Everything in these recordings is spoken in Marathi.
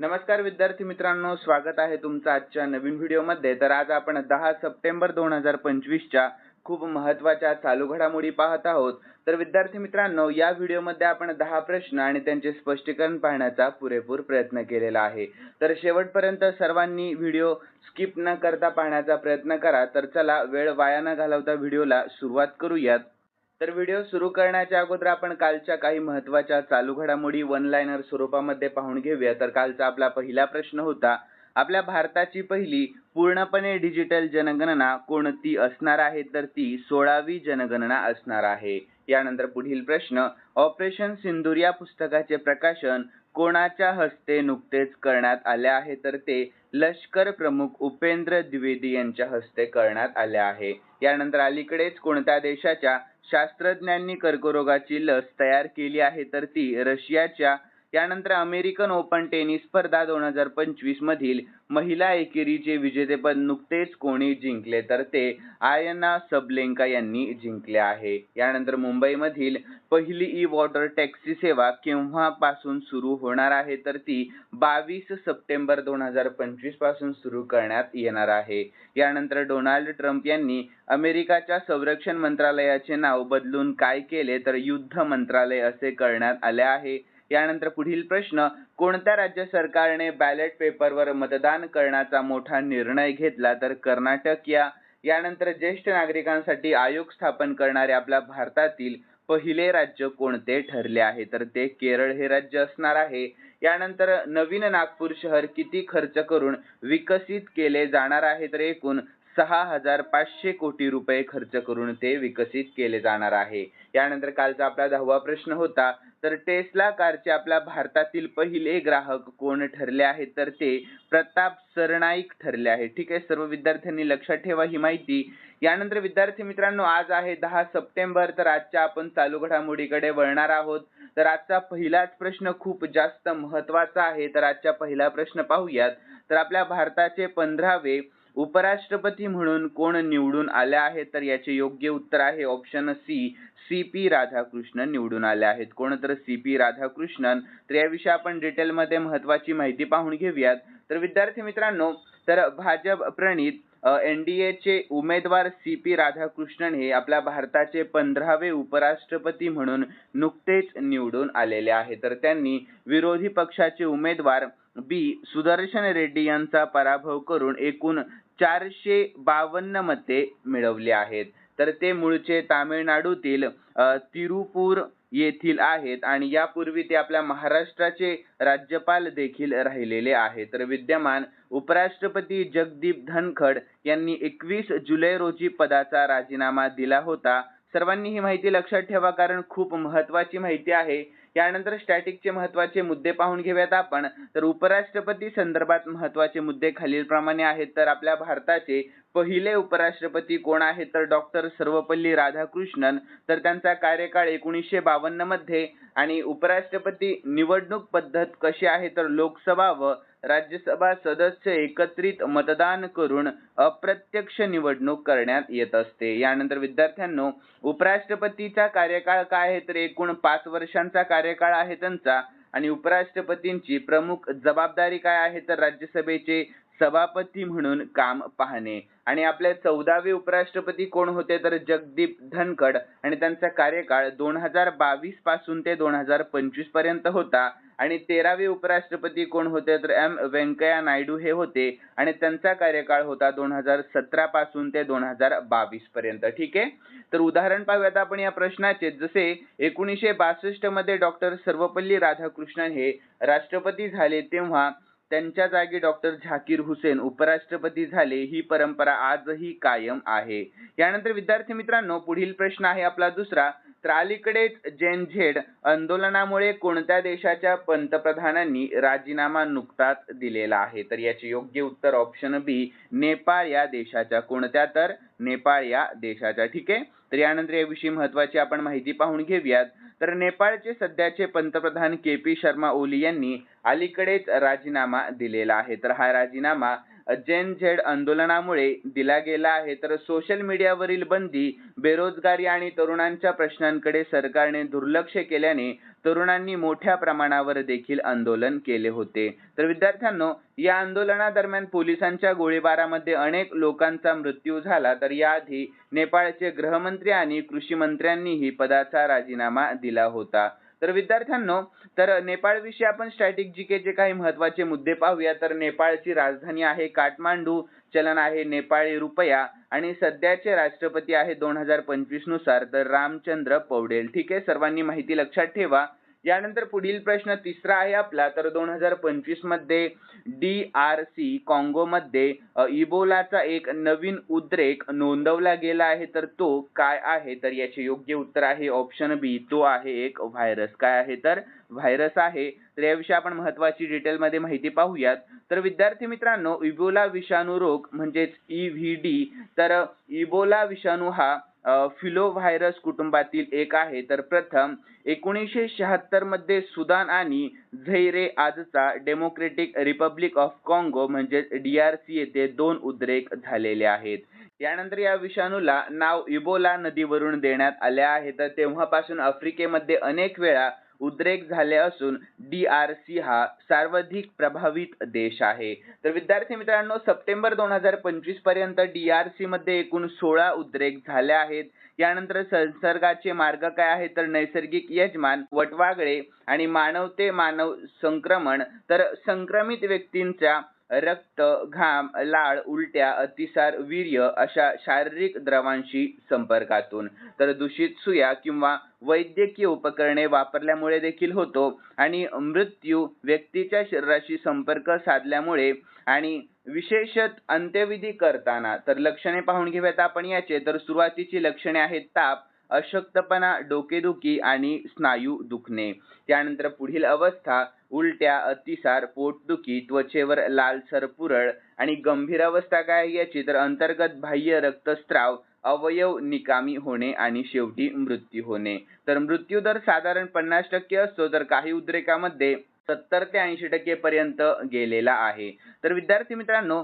नमस्कार विद्यार्थी मित्रांनो स्वागत आहे तुमचं आजच्या नवीन व्हिडिओमध्ये. तर आज आपण दहा सप्टेंबर दोन हजार पंचवीसच्या खूप महत्त्वाच्या चालू घडामोडी पाहत आहोत. तर विद्यार्थी मित्रांनो या व्हिडिओमध्ये आपण दहा प्रश्न आणि त्यांचे स्पष्टीकरण पाहण्याचा पुरेपूर प्रयत्न केलेला आहे. तर शेवटपर्यंत सर्वांनी व्हिडिओ स्किप न करता पाहण्याचा प्रयत्न करा. तर चला वेळ वाया न घालवता व्हिडिओला सुरुवात करूयात. तर व्हिडिओ सुरू करण्याच्या अगोदर आपण कालच्या काही महत्त्वाच्या चालू घडामोडी वन लाईनर स्वरूपामध्ये पाहून घेऊया. तर कालचा आपला पहिला प्रश्न होता आपल्या भारताची पहिली पूर्णपणे डिजिटल जनगणना कोणती असणार आहे? तर ती सोळावी जनगणना असणार आहे. यानंतर पुढील प्रश्न ऑपरेशन सिंदूर या पुस्तकाचे प्रकाशन कोणाच्या हस्ते नुकतेच करण्यात आले आहे? तर ते लष्कर प्रमुख उपेंद्र द्विवेदी यांच्या हस्ते करण्यात आले आहे. यानंतर अलीकडेच कोणत्या देशाच्या शास्त्रज्ञांनी कर्करोगाची लस तयार केली आहे तर ती रशियाच्या यानंतर अमेरिकन ओपन टेनिस स्पर्धा दोन हजार पंचवीस मधील महिला एकेरीचे विजेतेपद नुकतेच कोणी जिंकले तर ते आयना सबलेंका यांनी जिंकले आहे. यानंतर मुंबईमधील पहिली ई वॉटर टॅक्सी सेवा केव्हापासून सुरू होणार आहे तर ती बावीस सप्टेंबर दोन हजार पंचवीसपासून सुरू करण्यात येणार आहे. यानंतर डोनाल्ड ट्रम्प यांनी अमेरिकाच्या संरक्षण मंत्रालयाचे नाव बदलून काय केले तर युद्ध मंत्रालय असे करण्यात आले आहे. यानंतर पुढील प्रश्न कोणत्या राज्य सरकारने बॅलेट पेपरवर मतदान करण्याचा मोठा निर्णय घेतला? तर कर्नाटक या. यानंतर ज्येष्ठ नागरिकांसाठी आयोग स्थापन करणारे आपल्या भारतातील पहिले राज्य कोणते ठरले आहे? तर ते केरळ हे राज्य असणार आहे. यानंतर नवीन नागपूर शहर किती खर्च करून विकसित केले जाणार आहे? तर एकूण सहा हजार पाचशे कोटी रुपये खर्च करून ते विकसित केले जाणार आहे. यानंतर कालचा आपला दहावा प्रश्न होता तर टेस्ला कारचे आपल्या भारतातील पहिले ग्राहक कोण ठरले आहेत तर ते प्रताप सरनाईक ठरले आहे. ठीक आहे सर्व विद्यार्थ्यांनी लक्षात ठेवा ही माहिती. यानंतर विद्यार्थी मित्रांनो आज आहे दहा सप्टेंबर तर आजच्या आपण चालू घडामोडीकडे वळणार आहोत. तर आजचा पहिलाच प्रश्न खूप जास्त महत्त्वाचा आहे. तर आजच्या पहिला प्रश्न पाहूयात. तर आपल्या भारताचे पंधरावे उपराष्ट्रपती म्हणून कोण निवडून आले आहेत? तर याचे योग्य उत्तर आहे option C C P Radhakrishnan निवडून आले आहेत. कोण तर सी पी राधाकृष्णन? तर याविषयी आपण डिटेलमध्ये महत्वाची माहिती पाहून घेऊयात. तर विद्यार्थी मित्रांनो तर भाजप प्रणित एचे उमेदवार सी पी राधाकृष्णन हे आपल्या भारताचे पंधरावे उपराष्ट्रपती म्हणून नुकतेच निवडून आलेले आहे तर त्यांनी विरोधी पक्षाचे उमेदवार बी सुदर्शन रेड्डी यांचा पराभव करून एकूण चारशे बावन्न मते मिळवली आहेत. तर ते मूळचे तामिळनाडूतील तिरुपूर येथील आहेत आणि यापूर्वी ते आपल्या महाराष्ट्राचे राज्यपाल देखील राहिलेले आहेत. तर विद्यमान उपराष्ट्रपती जगदीप धनखड यांनी एकवीस जुलै रोजी पदाचा राजीनामा दिला होता. सर्वांनी ही माहिती लक्षात ठेवा कारण खूप महत्वाची माहिती आहे. त्यानंतर स्टॅटिकचे महत्त्वाचे मुद्दे पाहून घेऊयात आपण. तर उपराष्ट्रपती संदर्भात महत्त्वाचे मुद्दे खालीलप्रमाणे आहेत. तर आपल्या भारताचे पहिले उपराष्ट्रपती कोण आहेत? तर डॉक्टर सर्वपल्ली राधाकृष्णन. तर त्यांचा कार्यकाळ एकोणीसशे बावन्नमध्ये. आणि उपराष्ट्रपती निवडणूक पद्धत कशी आहे? तर लोकसभा व राज्यसभा सदस्य एकत्रित मतदान करून अप्रत्यक्ष निवडणूक करण्यात येत असते. यानंतर विद्यार्थ्यांनो उपराष्ट्रपतीचा कार्यकाळ काय आहे? तर एकूण पाच वर्षांचा कार्यकाळ आहे त्यांचा. आणि उपराष्ट्रपतींची प्रमुख जबाबदारी काय आहे? तर राज्यसभेचे सभापती म्हणून काम पाहणे. आणि आपले चौदावे उपराष्ट्रपती कोण होते? तर जगदीप धनखड. आणि त्यांचा कार्यकाळ दोन हजार बावीसपासून ते दोन हजार पंचवीसपर्यंत होता. आणि तेरावे उपराष्ट्रपती कोण होते? तर एम व्यंकय्या नायडू हे होते. आणि त्यांचा कार्यकाळ होता दोन हजार सतरा पासून ते दोन हजार बावीस पर्यंत. ठीक आहे? तर उदाहरण पाहूयात आपण या प्रश्नाचे. जसे एकोणीसशे बासष्टमध्ये डॉक्टर सर्वपल्ली राधाकृष्णन हे राष्ट्रपती झाले तेव्हा त्यांच्या जागी डॉक्टर झाकीर हुसेन उपराष्ट्रपती झाले ही परंपरा आजही कायम आहे. यानंतर विद्यार्थी मित्रांनो पुढील प्रश्न आहे आपला दुसरा. तर अलीकडेच जेन झेड आंदोलनामुळे कोणत्या देशाच्या पंतप्रधानांनी राजीनामा नुकताच दिलेला आहे? तर याचे योग्य उत्तर ऑप्शन बी नेपाळ या देशाच्या. कोणत्या? तर नेपाळ या देशाच्या. ठीक आहे? तर यानंतर याविषयी महत्वाची आपण माहिती पाहून घेऊयात. तर नेपाळचे सध्याचे पंतप्रधान के पी शर्मा ओली यांनी अलीकडेच राजीनामा दिलेला आहे. तर हा राजीनामा जेन झेड आंदोलनामुळे दिला गेला आहे. तर सोशल मीडियावरील बंदी बेरोजगारी आणि तरुणांच्या प्रश्नांकडे सरकारने दुर्लक्ष केल्याने तरुणांनी मोठ्या प्रमाणावर देखील आंदोलन केले होते. तर विद्यार्थ्यांनो या आंदोलनादरम्यान पोलिसांच्या गोळीबारामध्ये अनेक लोकांचा मृत्यू झाला. तर याआधी नेपाळचे गृहमंत्री आणि कृषी मंत्र्यांनीही पदाचा राजीनामा दिला होता. तर विद्यार्थ्यांनो तर नेपाळ विषयी आपण स्टॅटिक जे काही महत्त्वाचे मुद्दे पाहूया. तर नेपाळची राजधानी आहे काठमांडू चलन आहे नेपाळी रुपया आणि सध्याचे राष्ट्रपती आहे दोन हजार पंचवीसनुसार तर रामचंद्र पौडेल. ठीक आहे? सर्वांनी माहिती लक्षात ठेवा. यानंतर पुढील प्रश्न तिसरा आहे आपला. तर दोन हजार पंचवीसमध्ये डी आर सी काँगोमध्ये इबोलाचा एक नवीन उद्रेक नोंदवला गेला आहे. तर तो काय आहे? तर याचे योग्य उत्तर आहे ऑप्शन बी तो आहे एक व्हायरस काय आहे? तर व्हायरस आहे. तर याविषयी आपण महत्वाची डिटेलमध्ये माहिती पाहूयात. तर विद्यार्थी मित्रांनो इबोला विषाणू रोग म्हणजेच ई व्ही डी तर इबोला विषाणू हा फिलोव्हायरस कुटुंबातील एक आहे. तर प्रथम एकोणीसशे शहात्तरमध्ये सुदान आणि झैरे आजचा डेमोक्रेटिक रिपब्लिक ऑफ कॉंगो म्हणजे डीआरसी येथे दोन उद्रेक झालेले आहेत. यानंतर या विषाणूला नाव इबोला नदीवरून देण्यात आले आहे. तर तेव्हापासून आफ्रिकेमध्ये अनेक वेळा उद्रेक झाले असून डी आर सी हा सर्वाधिक प्रभावित देश आहे. तर विद्यार्थी मित्रांनो सप्टेंबर दोन हजार पंचवीसपर्यंत डी आर सी मध्ये एकूण सोळा उद्रेक झाले आहेत. यानंतर संसर्गाचे मार्ग काय आहेत? तर नैसर्गिक यजमान वटवागळे आणि मानव ते मानव संक्रमण. तर संक्रमित व्यक्तींच्या रक्त घाम लाळ उलट्या अतिसार वीर्य अशा शारीरिक द्रवांशी संपर्कातून. तर दूषित सुया किंवा वैद्यकीय उपकरणे वापरल्यामुळे देखील होतो आणि मृत्यू व्यक्तीच्या शरीराशी संपर्क साधल्यामुळे आणि विशेषत अंत्यविधी करताना. तर लक्षणे पाहून घेऊयात आपण याचे. तर सुरुवातीची लक्षणे आहेत ताप अशक्तपणा डोकेदुखी आणि स्नायू दुखणे. त्यानंतर पुढील अवस्था उलट्या अतिसार पोटदुखी त्वचेवर लालसर पुरळ आणि गंभीर अवस्था काय याची तर अंतर्गत बाह्य रक्तस्राव अवयव निकामी होणे आणि शेवटी मृत्यू होणे. तर मृत्यू दर साधारण पन्नास टक्के असतो. तर काही उद्रेकामध्ये सत्तर ते ऐंशी टक्के पर्यंत गेलेला आहे. तर विद्यार्थी मित्रांनो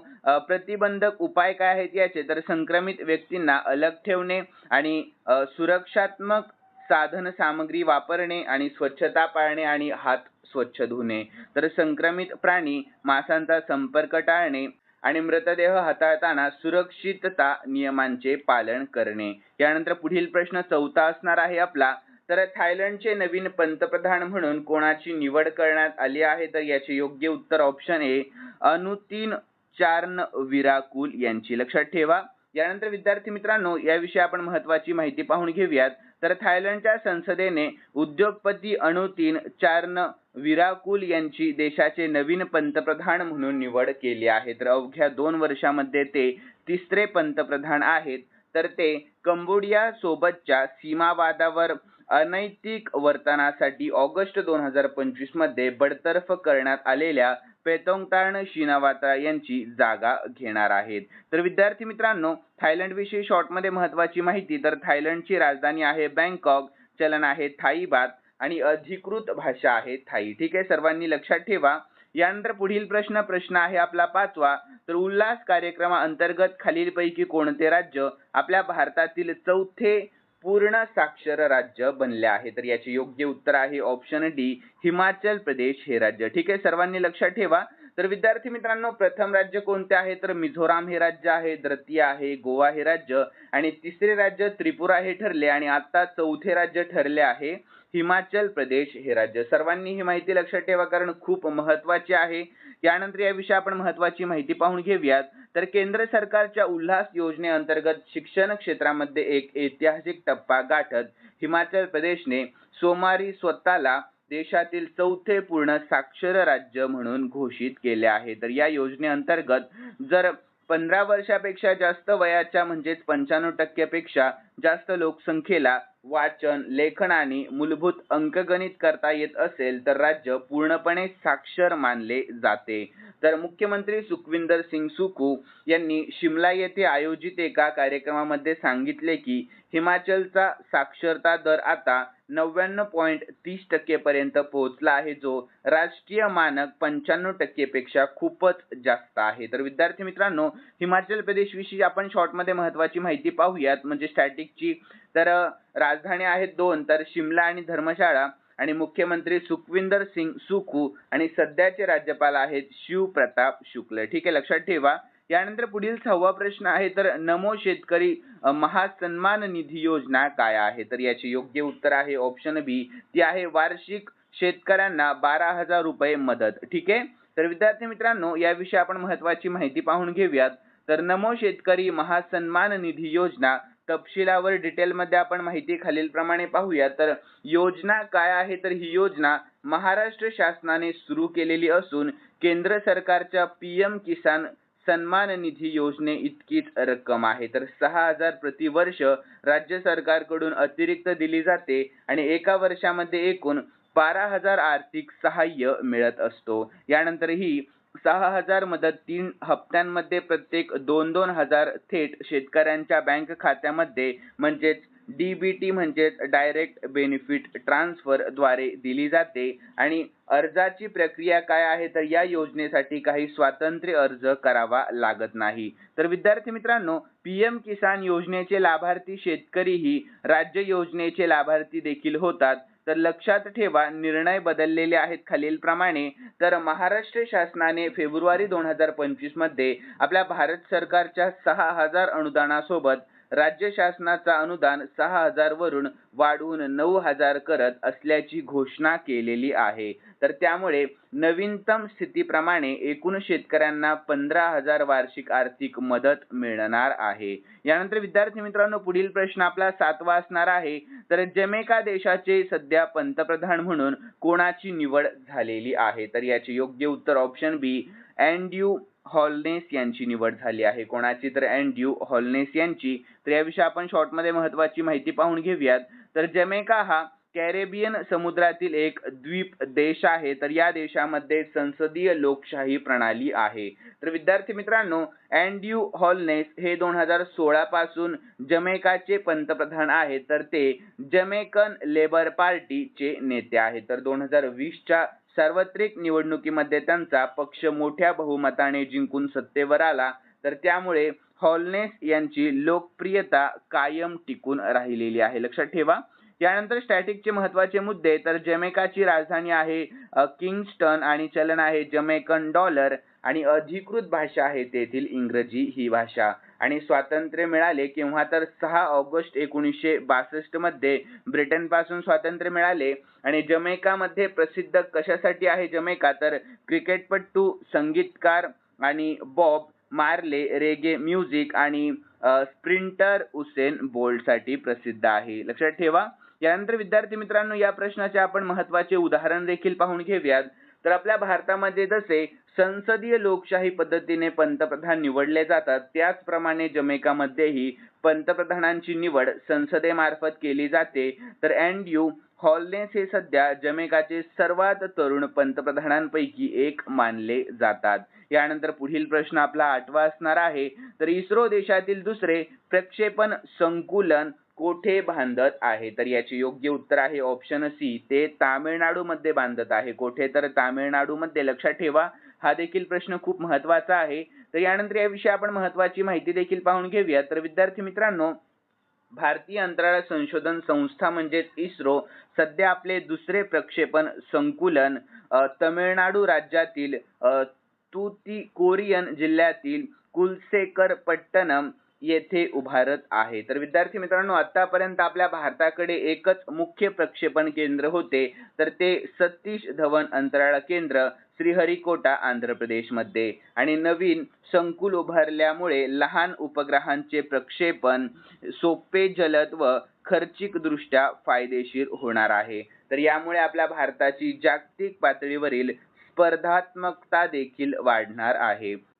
प्रतिबंधक उपाय काय आहेत याचे? तर संक्रमित व्यक्तींना अलग ठेवणे आणि सुरक्षात्मक साधन सामग्री वापरणे आणि स्वच्छता पाळणे आणि हात स्वच्छ धुणे. तर संक्रमित प्राणी मासांचा संपर्क टाळणे आणि मृतदेह हाताळताना सुरक्षितता नियमांचे पालन करणे. यानंतर पुढील प्रश्न चौथा असणार आहे आपला. तर थायलंडचे नवीन पंतप्रधान म्हणून कोणाची निवड करण्यात आली आहे? तर याचे योग्य उत्तर ऑप्शन ए अनुतीन चार्न विराकुल यांची. लक्षात ठेवा. यानंतर विद्यार्थी मित्रांनो याविषयी आपण महत्वाची माहिती पाहून घेऊयात. तर थायलंडच्या संसदेने उद्योगपती अनुतीन चार्न विराकुल यांची देशाचे नवीन पंतप्रधान म्हणून निवड केली आहे. तर अवघ्या दोन वर्षामध्ये ते तिसरे पंतप्रधान आहेत. तर ते कंबोडिया सोबतच्या सीमावादावर अनैतिक वर्तनासाठी ऑगस्ट दोन हजार पंचवीसमध्ये बडतर्फ करण्यात आलेल्या पेतोंगतार्न शिनावात्रा यांची जागा घेणार आहेत. तर विद्यार्थी मित्रांनो थायलंड विषयी शॉर्टमध्ये महत्वाची माहिती तर थायलंडची राजधानी आहे बँकॉक चलन आहे थाई बात आणि अधिकृत भाषा आहे थाई. ठीक आहे सर्वांनी लक्षात ठेवा. यानंतर पुढील प्रश्न प्रश्न आहे आपला पाचवा. तर उल्हास कार्यक्रमा अंतर्गत खालीलपैकी कोणते राज्य आपल्या भारतातील चौथे पूर्ण साक्षर राज्य बनले आहे. तर याचे योग्य उत्तर आहे ऑप्शन डी हिमाचल प्रदेश हे राज्य. ठीक आहे सर्वांनी लक्षात ठेवा. तर विद्यार्थी मित्रांनो प्रथम राज्य कोणते आहे? तर मिझोराम हे राज्य आहे द्वितीय आहे गोवा हे राज्य. आणि तिसरे राज्य त्रिपुरा हे ठरले आणि आता चौथे राज्य ठरले आहे हिमाचल प्रदेश हे राज्य. सर्वांनी ही माहिती लक्षात ठेवा कारण खूप महत्वाची आहे. यानंतर याविषयी आपण महत्वाची माहिती पाहून घेऊयात. तर केंद्र सरकारच्या उल्हास योजनेअंतर्गत शिक्षण क्षेत्रामध्ये एक ऐतिहासिक टप्पा गाठत हिमाचल प्रदेशने सोमवारी स्वतःला देशातील चौथे पूर्ण साक्षर राज्य म्हणून घोषित केले आहे. तर या योजनेअंतर्गत जर पंधरा वर्षापेक्षा जास्त वयाच्या म्हणजेच पंच्याण्णव टक्क्यापेक्षा जास्त लोकसंख्येला वाचन लेखन आणि मूलभूत अंकगणित करता येत असेल तर राज्य पूर्णपणे साक्षर मानले जाते. तर मुख्यमंत्री सुखविंदर सिंग सुखू यांनी शिमला येथे आयोजित एका कार्यक्रमामध्ये सांगितले की हिमाचलचा साक्षरता दर आता नव्याण्णव पॉईंट तीस टक्केपर्यंत पोहोचला आहे जो राष्ट्रीय मानक पंच्याण्णव टक्केपेक्षा खूपच जास्त आहे. तर विद्यार्थी मित्रांनो हिमाचल प्रदेश विषयी आपण शॉर्टमध्ये महत्वाची माहिती पाहूयात. म्हणजे स्टॅटिकची तर राजधानी आहेत दोन तर शिमला आणि धर्मशाळा आणि मुख्यमंत्री सुखविंदर सिंग सुखू आणि सध्याचे राज्यपाल आहेत शिव प्रताप शुक्ल. ठीक आहे लक्षात ठेवा. यानंतर पुढील सहावा प्रश्न आहे तर नमो शेतकरी महासन्मान निधी योजना काय आहे? तर याचे योग्य उत्तर आहे ऑप्शन बी ती आहे वार्षिक शेतकऱ्यांना बारा हजार रुपये मदत. ठीक आहे? तर विद्यार्थी मित्रांनो याविषयी आपण महत्वाची माहिती पाहून घेऊयात. तर नमो शेतकरी महासन्मान निधी योजना तपशिलावर डिटेलमध्ये आपण माहिती खालील प्रमाणे पाहूया. तर योजना काय आहे? तर ही योजना महाराष्ट्र शासनाने सुरू केलेली असून केंद्र सरकारच्या पीएम किसान सन्मान निधी योजने इतकीच रक्कम आहे. तर सहा हजार प्रति वर्ष राज्य सरकारकडून अतिरिक्त दिली जाते आणि एका वर्षामध्ये एकूण बारा हजार आर्थिक सहाय्य मिळत असतो. यानंतर ही सहा हजार मदत तीन हप्त्यांमध्ये प्रत्येक दोन दोन हजार थेट शेतकऱ्यांच्या बँक खात्यामध्ये म्हणजेच डीबीटी म्हणजेच डायरेक्ट बेनिफिट ट्रान्सफरद्वारे दिली जाते. आणि अर्जाची प्रक्रिया काय आहे तर या योजनेसाठी काही स्वातंत्र्य अर्ज करावा लागत नाही. तर विद्यार्थी मित्रांनो पी एम किसान योजनेचे लाभार्थी शेतकरीही राज्य योजनेचे लाभार्थी देखील होतात. तर लक्षात ठेवा निर्णय बदललेले आहेत खालील प्रमाणे तर महाराष्ट्र शासनाने फेब्रुवारी दोन हजार पंचवीसमध्ये आपल्या भारत सरकारच्या सहा हजार अनुदानासोबत राज्य शासनाचा अनुदान सहा हजार वरून वाढवून नऊ हजार करत असल्याची घोषणा केलेली आहे. तर त्यामुळे नवीनतम स्थितीप्रमाणे एकूण शेतकऱ्यांना पंधरा हजार वार्षिक आर्थिक मदत मिळणार आहे. यानंतर विद्यार्थी मित्रांनो पुढील प्रश्न आपला सातवा असणार आहे. तर जमेका देशाचे सध्या पंतप्रधान म्हणून कोणाची निवड झालेली आहे? तर याचे योग्य उत्तर ऑप्शन बी अँड्यू हॉलनेस यांची निवड झाली आहे. कोणाची तर अँड्यू हॉलनेस यांची. तर याविषयी आपण शॉर्टमध्ये महत्वाची माहिती पाहून घेऊयात. तर जमेका हा कॅरेबियन समुद्रातील एक द्वीप देश आहे. तर या देशामध्ये संसदीय लोकशाही प्रणाली आहे. तर विद्यार्थी मित्रांनो अँड्यू हॉलनेस हे दोन हजार सोळा पासून जमेकाचे पंतप्रधान आहेत. तर ते जमेकन लेबर पार्टीचे नेते आहेत. तर दोन हजार वीसच्या सार्वत्रिक निवडणुकीमध्ये त्यांचा पक्ष मोठ्या बहुमताने जिंकून सत्तेवर आला तर त्यामुळे हॉलनेस यांची लोकप्रियता कायम टिकून राहिलेली आहे. लक्षात ठेवा. यानंतर स्टॅटिकचे महत्त्वाचे मुद्दे तर जमेकाची राजधानी आहे किंगस्टन आणि चलन आहे जमेकन डॉलर आणि अधिकृत भाषा आहे तेथील इंग्रजी ही भाषा. आणि स्वातंत्र्य मिळाले किंवा तर सहा ऑगस्ट एकोणीसशे बासष्टमध्ये ब्रिटनपासून स्वातंत्र्य मिळाले. आणि जमेकामध्ये प्रसिद्ध कशासाठी आहे जमेका? तर क्रिकेटपटू संगीतकार आणि बॉब मार्ले रेगे म्युझिक आणि स्प्रिंटर उसेन बोल्डसाठी प्रसिद्ध आहे. लक्षात ठेवा. यानंतर विद्यार्थी मित्रांनो या प्रश्नाचे आपण महत्त्वाचे उदाहरण देखील पाहून घेऊयात. तर आपल्या भारतामध्ये जसे संसदीय लोकशाही पद्धतीने पंतप्रधान निवडले जातात त्याचप्रमाणे जमेकामध्येही पंतप्रधानांची निवड संसदेमार्फत केली जाते. तर अँड्यू हॉलनेस हे सध्या जमेकाचे सर्वात तरुण पंतप्रधानांपैकी एक मानले जातात. यानंतर पुढील प्रश्न आपला आठवा असणार आहे. तर इस्रो देशातील दुसरे प्रक्षेपण संकुलन कोठे बांधत आहे? तर याचे योग्य उत्तर आहे ऑप्शन सी ते तामिळनाडू मध्ये बांधत आहे. कोठे? तर तामिळनाडू मध्ये लक्षात ठेवा हा देखील प्रश्न खूप महत्त्वाचा आहे. तर यानंतर याविषयी आपण महत्वाची माहिती देखील पाहून घेऊया. तर विद्यार्थी मित्रांनो भारतीय अंतराळ संशोधन संस्था म्हणजेच इस्रो सध्या आपले दुसरे प्रक्षेपण संकुलन तमिळनाडू राज्यातील तुती कोरियन जिल्ह्यातील कुलसेकर पट्टणम येथे उभारत आहे. तर विद्यार्थी मित्रांनो आतापर्यंत आपल्या भारताकडे एकच मुख्य प्रक्षेपण केंद्र होते. तर ते सतीश धवन अंतराळ केंद्र श्रीहरिकोटा आंध्र प्रदेशमध्ये. आणि नवीन संकुल उभारल्यामुळे लहान उपग्रहांचे प्रक्षेपण सोपे जलद व खर्चिक दृष्ट्या फायदेशीर होणार आहे. तर यामुळे आपल्या भारताची जागतिक पातळीवरील स्पर्धात्मकता देखील वाढणार आहे.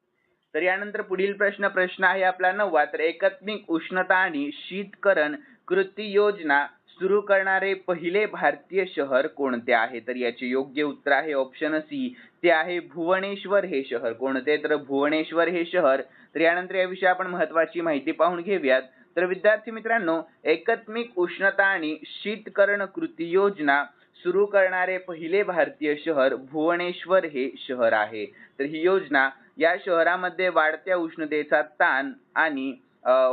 तर यानंतर पुढील प्रश्न प्रश्न आहे आपला नववा. तर एकात्मिक उष्णता आणि शीतकरण कृती योजना सुरू करणारे पहिले भारतीय शहर कोणते आहे? तर याचे योग्य उत्तर आहे ऑप्शन सी ते आहे भुवनेश्वर हे शहर. कोणते? तर भुवनेश्वर हे शहर. तर यानंतर याविषयी आपण महत्वाची माहिती पाहून घेऊयात. तर विद्यार्थी मित्रांनो एकात्मिक उष्णता आणि शीतकरण कृती योजना सुरू करणारे पहिले भारतीय शहर भुवनेश्वर हे शहर आहे. तर ही योजना या शहरामध्ये वाढत्या उष्णतेचा ताण आणि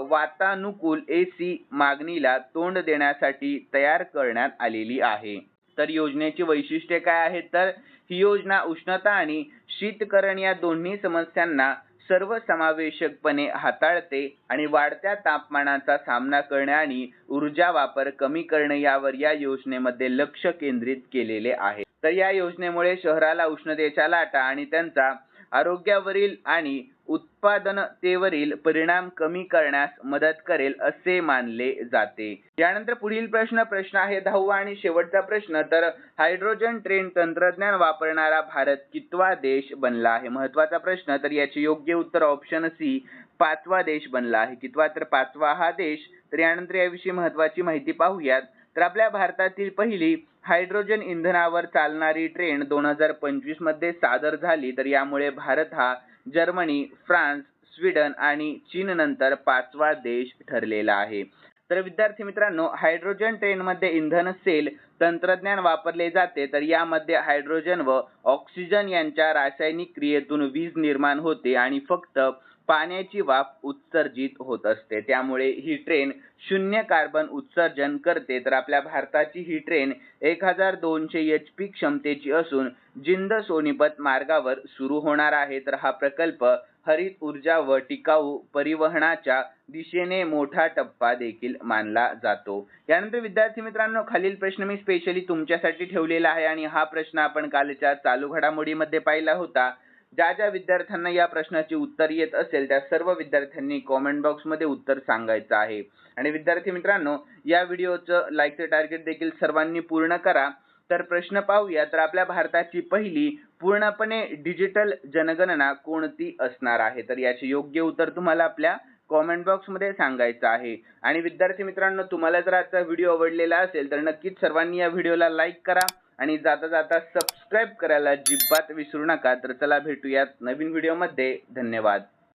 वातानुकूल एसी मागणीला तोंड देण्यासाठी तयार करण्यात आलेली आहे. तर योजनेची वैशिष्ट्ये काय आहेत? तर ही योजना उष्णता आणि शीतकरण या दोन्ही समस्यांना सर्वसमावेशकपणे हाताळते आणि वाढत्या तापमानाचा सामना करणे आणि ऊर्जा वापर कमी करणे यावर या योजनेमध्ये लक्ष केंद्रित केलेले आहे. तर या योजनेमुळे शहराला उष्णतेच्या लाटा आणि त्यांचा आरोग्यावरील आणि उत्पादनतेवरील परिणाम कमी करण्यास मदत करेल असे मानले जाते. यानंतर पुढील प्रश्न प्रश्न आहे दहावा आणि शेवटचा प्रश्न. तर हायड्रोजन ट्रेन तंत्रज्ञान वापरणारा भारत कितवा देश बनला आहे? महत्त्वाचा प्रश्न. तर याचे योग्य उत्तर ऑप्शन सी पाचवा देश बनला आहे. कितवा? तर पाचवा हा देश. तर यानंतर याविषयी महत्वाची माहिती पाहूयात. तर आपल्या भारतातील पहिली हायड्रोजन इंधनावर चालणारी ट्रेन दोन हजार पंचवीसमध्ये सादर झाली. तर यामुळे भारत हा जर्मनी फ्रान्स स्वीडन आणि चीन नंतर पाचवा देश ठरलेला आहे. तर विद्यार्थी मित्रांनो हायड्रोजन ट्रेनमध्ये इंधन सेल तंत्रज्ञान वापरले जाते. तर यामध्ये हायड्रोजन व ऑक्सिजन यांच्या रासायनिक क्रियेतून वीज निर्माण होते आणि फक्त पाण्याची वाफ उत्सर्जित होत असते. त्यामुळे ही ट्रेन शून्य कार्बन उत्सर्जन करते. तर आपल्या भारताची ही ट्रेन एक हजार दोनशे एच पी क्षमतेची असून जिंद सोनीपत मार्गावर सुरू होणार आहे. तर हा प्रकल्प हरित ऊर्जा व टिकाऊ परिवहनाच्या दिशेने मोठा टप्पा देखील मानला जातो. यानंतर विद्यार्थी मित्रांनो खालील प्रश्न मी स्पेशली तुमच्यासाठी ठेवलेला आहे आणि हा प्रश्न आपण कालच्या चालू घडामोडीमध्ये पाहिला होता. ज्या ज्या विद्यार्थ्यांना या प्रश्नाची उत्तर येत असेल त्या सर्व विद्यार्थ्यांनी कॉमेंट बॉक्समध्ये उत्तर सांगायचं आहे. आणि विद्यार्थी मित्रांनो या व्हिडिओचं लाईकचं टार्गेट देखील सर्वांनी पूर्ण करा. तर प्रश्न पाहूया तर आपल्या भारताची पहिली पूर्णपणे डिजिटल जनगणना कोणती असणार आहे? तर याचे योग्य उत्तर तुम्हाला आपल्या कॉमेंट बॉक्समध्ये सांगायचं आहे. आणि विद्यार्थी मित्रांनो तुम्हाला जर आजचा व्हिडिओ आवडलेला असेल तर नक्कीच सर्वांनी या व्हिडिओला लाईक करा. आणि जाता जाता सबस्क्राईब करायला अजिबात विसरू नका. तर चला भेटूयात नवीन व्हिडिओमध्ये धन्यवाद.